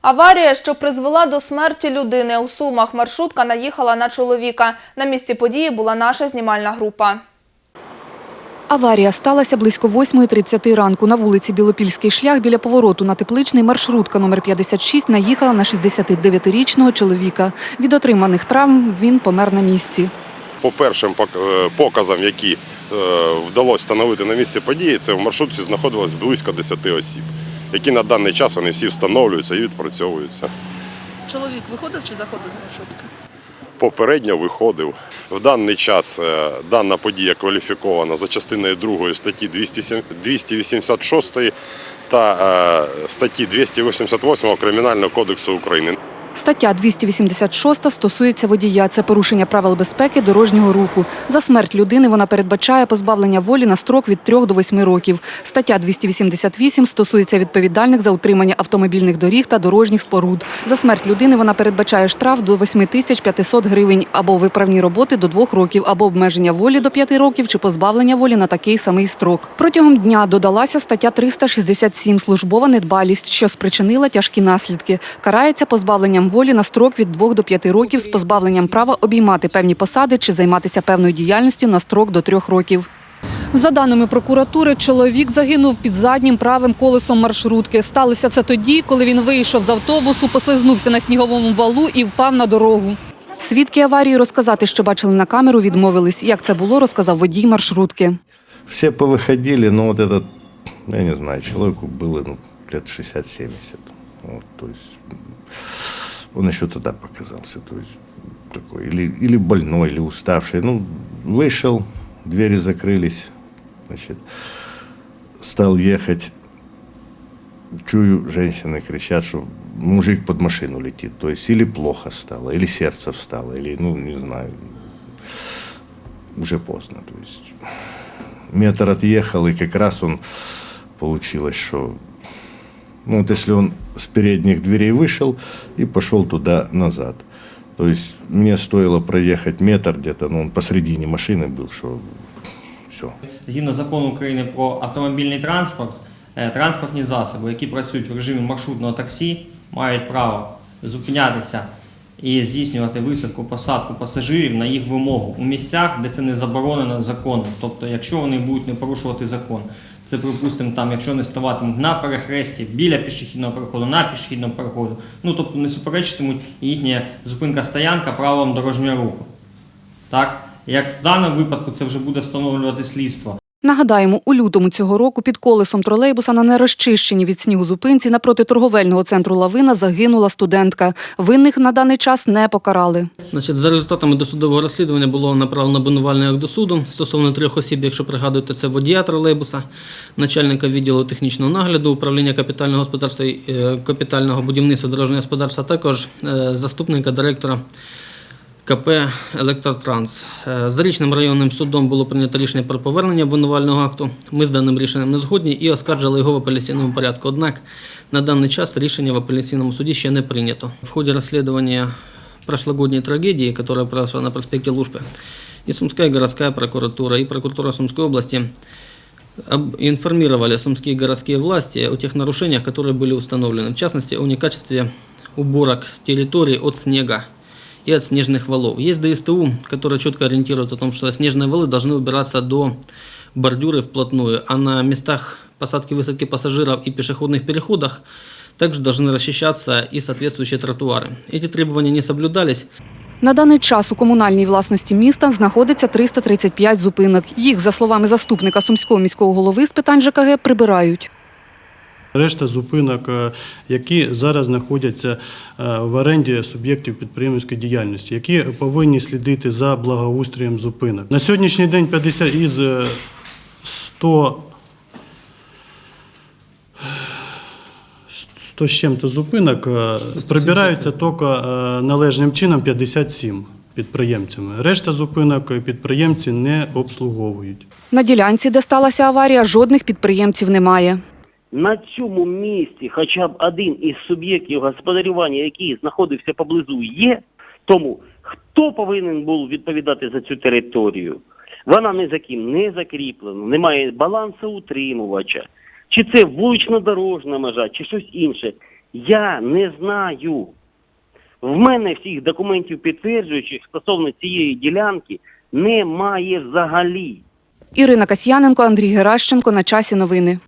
Аварія, що призвела до смерті людини у Сумах. Маршрутка наїхала на чоловіка. На місці події була наша знімальна група. Аварія сталася близько 8.30 ранку. На вулиці Білопільський шлях біля повороту на тепличний маршрутка номер 56 наїхала на 69-річного чоловіка. Від отриманих травм він помер на місці. По першим е, показам, які е, вдалося встановити на місці події, це в маршрутці знаходилось близько 10 осіб, які на даний час вони всі встановлюються і відпрацьовуються. Чоловік виходив чи заходив з маршрутки? Попередньо виходив. В даний час е, дана подія кваліфікована за частиною 2 статті 286 та е, статті 288 Кримінального кодексу України. Стаття 286 стосується водія. Це порушення правил безпеки дорожнього руху. За смерть людини вона передбачає позбавлення волі на строк від 3 до 8 років. Стаття 288 стосується відповідальних за утримання автомобільних доріг та дорожніх споруд. За смерть людини вона передбачає штраф до 8 тисяч 500 гривень або виправні роботи до 2 років, або обмеження волі до 5 років чи позбавлення волі на такий самий строк. Протягом дня додалася стаття 367 службова недбалість, що спричинила тяжкі наслідки. Карається позбавленням волі на строк від 2 до 5 років з позбавленням права обіймати певні посади чи займатися певною діяльністю на строк до 3 років. За даними прокуратури, чоловік загинув під заднім правим колесом маршрутки. Сталося це тоді, коли він вийшов з автобусу, послизнувся на сніговому валу і впав на дорогу. Свідки аварії розказати, що бачили на камеру, відмовились. Як це було, розказав водій маршрутки. Все повыходили, но вот этот, я не знаю, человеку было ну, лет 60-70. Вот, то есть Он еще тогда показался. То есть такой, или, или больной, или уставший. Ну, вышел, двери закрылись, значит, стал ехать. Чую, женщины кричат, что мужик под машину летит. То есть или плохо стало, или сердце встало, или, ну, не знаю, уже поздно. То есть метр отъехал, и как раз он получилось, что ну, вот если он с передних дверей вышел и пошел туда назад. То есть мне стоило проехать метр где-то, ну, он посредине машины был, что все. Згідно закону України про автомобільний транспорт, е, транспортні засоби, які працюють в режимі маршрутного таксі, мають право зупинятися і здійснювати висадку, посадку пасажирів на їх вимогу у місцях, де це не заборонено законом. Тобто, якщо вони будуть не порушувати закон, це припустимо, там, якщо не ставатимуть на перехресті, біля пішохідного переходу, на пішохідному переходу, ну тобто не суперечитимуть їхня зупинка стоянка правилам дорожнього руху. Так? Як в даному випадку це вже буде встановлювати слідство. Нагадаємо, у лютому цього року під колесом тролейбуса на нерозчищеній від снігу зупинці напроти торговельного центру Лавина загинула студентка. Винних на даний час не покарали. Значить, за результатами досудового розслідування було направлено обвинувальний акт до суду стосовно трьох осіб, якщо пригадуєте, це водія тролейбуса, начальника відділу технічного нагляду, управління капітального господарства і е, капітального будівництва дорожнього господарства, також е, заступника директора КП Електротранс. Е, За річним районним судом було прийнято рішення про повернення обвинувального акту. Ми з даним рішеннем не згодні і оскаржили його в апеляційному порядку. Однак на даний час рішення в апеляційному суді ще не прийнято. В ході розслідування прошлогодней трагедии, которая произошла на проспекте Лужпы, и Сумская городская прокуратура, и прокуратура Сумской области об- информировали сумские городские власти о тех нарушениях, которые были установлены. В частности, о некачестве уборок территорий от снега и от снежных валов. Есть ДСТУ, которая четко ориентирует о том, что снежные валы должны убираться до бордюры вплотную, а на местах посадки-высадки пассажиров и пешеходных переходах также должны расчищаться и соответствующие тротуары. Эти требования не соблюдались, На даний час у комунальній власності міста знаходиться 335 зупинок. Їх, за словами заступника сумського міського голови з питань ЖКГ, прибирають. Решта зупинок, е, які зараз знаходяться е, в оренді суб'єктів підприємницької діяльності, які повинні слідити за благоустроєм зупинок. На сьогоднішній день 50 із е, 100 100 з чим-то зупинок е, прибираються тільки е, належним чином 57 підприємцями. Решта зупинок е, підприємці не обслуговують. На ділянці, де сталася аварія, жодних підприємців немає. На цьому місці хоча б один із суб'єктів господарювання, який знаходився поблизу, є. Тому хто повинен був відповідати за цю територію? Вона не за ким не закріплена, немає балансоутримувача. Чи це вулично-дорожна межа, чи щось інше. Я не знаю. В мене всіх документів підтверджуючих стосовно цієї ділянки немає взагалі. Ірина Касьяненко, Андрій Геращенко. На часі новини.